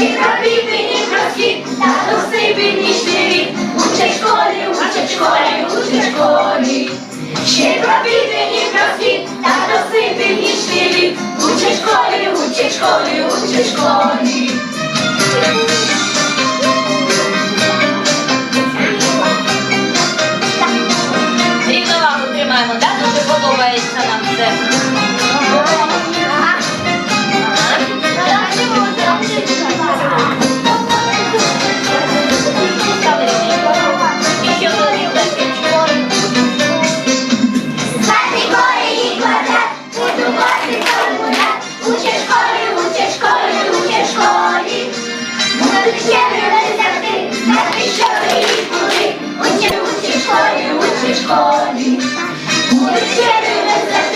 Ще пробіти ні просвіт, та до себе ні щирі. Учи школі, учи школі, учи школі. Ще пробіти ні просвіт, та до себе ні щирі. Учи школі, учи школі, учи школі. Рівновагу тримаємо, так? Дуже подобається нам це. школі. Ми вчили